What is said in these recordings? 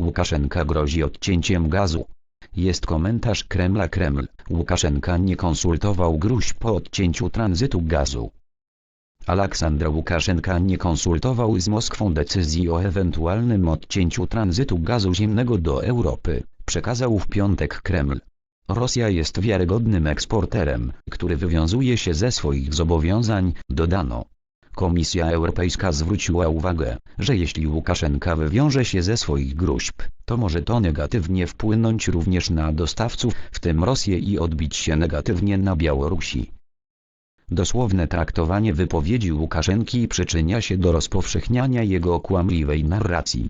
Łukaszenka grozi odcięciem gazu. Jest komentarz Kremla Kreml. Łukaszenka nie konsultował gruźb po odcięciu tranzytu gazu. Aleksandr Łukaszenka nie konsultował z Moskwą decyzji o ewentualnym odcięciu tranzytu gazu ziemnego do Europy, przekazał w piątek Kreml. Rosja jest wiarygodnym eksporterem, który wywiązuje się ze swoich zobowiązań, dodano. Komisja Europejska zwróciła uwagę, że jeśli Łukaszenka wywiąże się ze swoich gruźb, to może to negatywnie wpłynąć również na dostawców, w tym Rosję i odbić się negatywnie na Białorusi. Dosłowne traktowanie wypowiedzi Łukaszenki przyczynia się do rozpowszechniania jego kłamliwej narracji.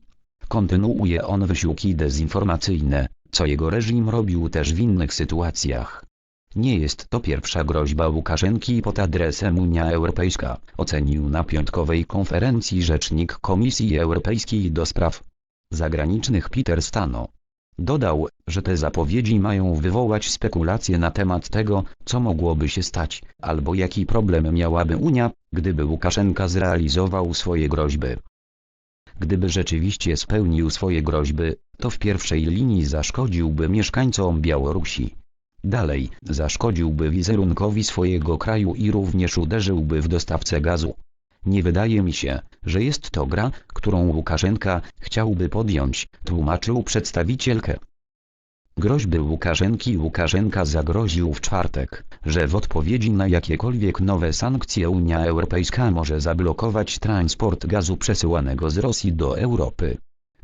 Kontynuuje on wysiłki dezinformacyjne, co jego reżim robił też w innych sytuacjach. Nie jest to pierwsza groźba Łukaszenki pod adresem Unia Europejska, ocenił na piątkowej konferencji rzecznik Komisji Europejskiej do spraw zagranicznych Peter Stano. Dodał, że te zapowiedzi mają wywołać spekulacje na temat tego, co mogłoby się stać, albo jaki problem miałaby Unia, gdyby Łukaszenka zrealizował swoje groźby. Gdyby rzeczywiście spełnił swoje groźby, to w pierwszej linii zaszkodziłby mieszkańcom Białorusi. Dalej, zaszkodziłby wizerunkowi swojego kraju i również uderzyłby w dostawcę gazu. Nie wydaje mi się, że jest to gra, którą Łukaszenka chciałby podjąć, tłumaczył przedstawicielkę. Groźby Łukaszenki Łukaszenka zagroził w czwartek, że w odpowiedzi na jakiekolwiek nowe sankcje Unia Europejska może zablokować transport gazu przesyłanego z Rosji do Europy.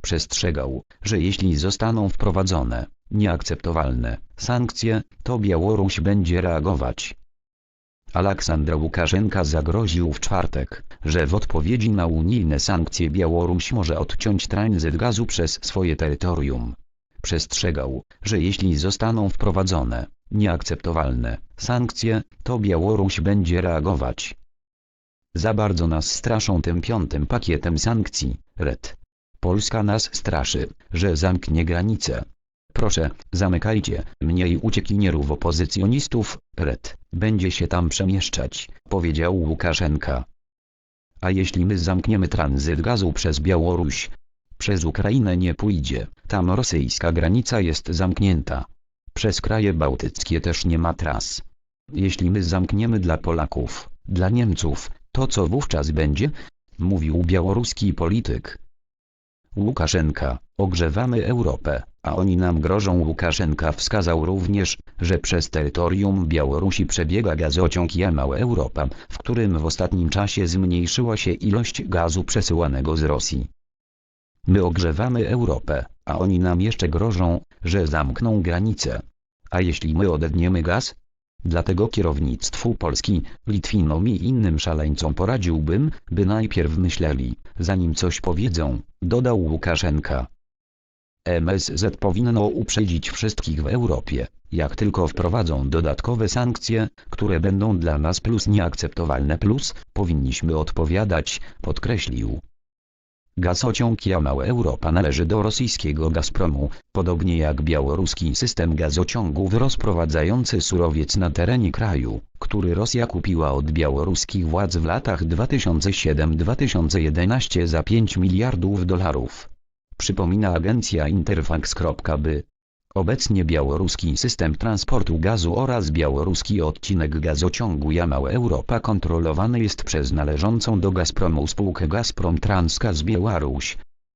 Przestrzegał, że jeśli zostaną wprowadzone nieakceptowalne sankcje, to Białoruś będzie reagować. Aleksandr Łukaszenka zagroził w czwartek, że w odpowiedzi na unijne sankcje Białoruś może odciąć tranzyt gazu przez swoje terytorium. Przestrzegał, że jeśli zostaną wprowadzone nieakceptowalne sankcje, to Białoruś będzie reagować. Za bardzo nas straszą tym piątym pakietem sankcji, Red. Polska nas straszy, że zamknie granice. Proszę, zamykajcie, mniej uciekinierów opozycjonistów, Red, będzie się tam przemieszczać, powiedział Łukaszenka. A jeśli my zamkniemy tranzyt gazu przez Białoruś, przez Ukrainę nie pójdzie, tam rosyjska granica jest zamknięta. Przez kraje bałtyckie też nie ma tras. Jeśli my zamkniemy dla Polaków, dla Niemców, to co wówczas będzie? Mówił białoruski polityk. Łukaszenka, ogrzewamy Europę, a oni nam grożą. Łukaszenka wskazał również, że przez terytorium Białorusi przebiega gazociąg Jamał Europa, w którym w ostatnim czasie zmniejszyła się ilość gazu przesyłanego z Rosji. My ogrzewamy Europę, a oni nam jeszcze grożą, że zamkną granice. A jeśli my odetniemy gaz? Dlatego kierownictwu Polski, Litwinom i innym szaleńcom poradziłbym, by najpierw myśleli, zanim coś powiedzą, dodał Łukaszenka. MSZ powinno uprzedzić wszystkich w Europie, jak tylko wprowadzą dodatkowe sankcje, które będą dla nas plus nieakceptowalne plus, powinniśmy odpowiadać, podkreślił. Gazociąg Jamał Europa należy do rosyjskiego Gazpromu, podobnie jak białoruski system gazociągów rozprowadzający surowiec na terenie kraju, który Rosja kupiła od białoruskich władz w latach 2007-2011 za 5 miliardów dolarów. Przypomina agencja Interfax.by. Obecnie białoruski system transportu gazu oraz białoruski odcinek gazociągu Jamał Europa kontrolowany jest przez należącą do Gazpromu spółkę Gazprom Transgaz Białoruś,